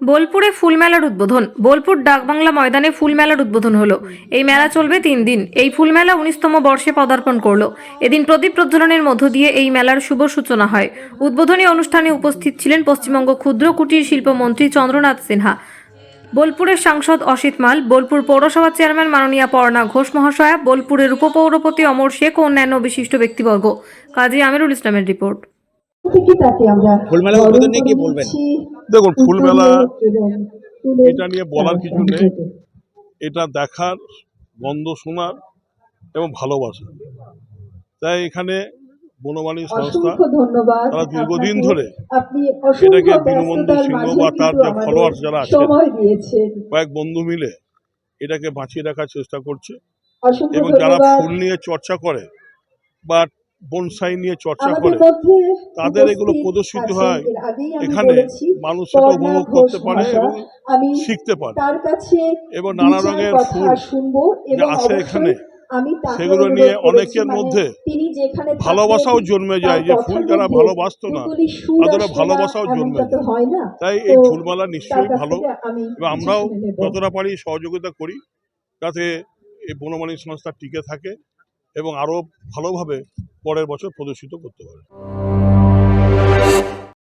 বোলপুরে ফুল মেলার উদ্বোধন। বোলপুর ডাকবাংলা ময়দানে ফুল মেলার উদ্বোধন হলো। এই মেলা চলবে তিন দিন। এই ফুল মেলা উনিশতম বর্ষে পদার্পণ করল। এদিন প্রদীপ প্রজ্বলনের মধ্য দিয়ে এই মেলার শুভ সূচনা হয়। উদ্বোধনী অনুষ্ঠানে উপস্থিত ছিলেন পশ্চিমবঙ্গ ক্ষুদ্র কুটির শিল্পমন্ত্রী চন্দ্রনাথ সিনহা। বোলপুরের সাংসদ অসিত মাল, বোলপুর পৌরসভার চেয়ারম্যান মাননীয়া পর্ণা ঘোষ মহাশয়া, বোলপুরের উপপৌরপতি অমর শেখ ও অন্যান্য বিশিষ্ট ব্যক্তিবর্গ। কাজী আমিরুল ইসলামের রিপোর্ট। ফুলমেলা উদ্বোধন নিয়ে কি বলবেন? দেখুন ফুলমেলা এটা নিয়ে বলার কিছু নেই। এটা দেখার গন্ধ শোনার এবং ভালোবাসা। তাই এখানে বনবাণী সংস্থা তারা দীর্ঘদিন ধরে এটাকে দীনবন্ধু সিংহ বা তার যে followers যারা দিয়েছেন। কয়েক বন্ধু মিলে এটাকে বাঁচিয়ে রাখার চেষ্টা করছে। এবং যারা ফুল নিয়ে চর্চা করে বা বনসাই নিয়ে চর্চা করে। তাদের এগুলো প্রদর্শিত হয় এখানে। মানুষ সেটা উপভোগ করতে পারে এবং শিখতে পারে। এবং নানা রঙের ফুল আসে এখানে। সেগুলো নিয়ে অনেকের মানে মধ্যে ভালোবাসাও জন্মে যায় যে ফুল যারা ভালোবাসতো না না, ভালোবাসাও জন্মে যায়। তাই এই ফুলমালা নিশ্চয়ই ভালো। এবং আমরাও যতটা পারি সহযোগিতা করি যাতে এই বনমালী সংস্থা টিকে থাকে এবং আরও ভালোভাবে পরের বছর প্রদর্শিত করতে পারে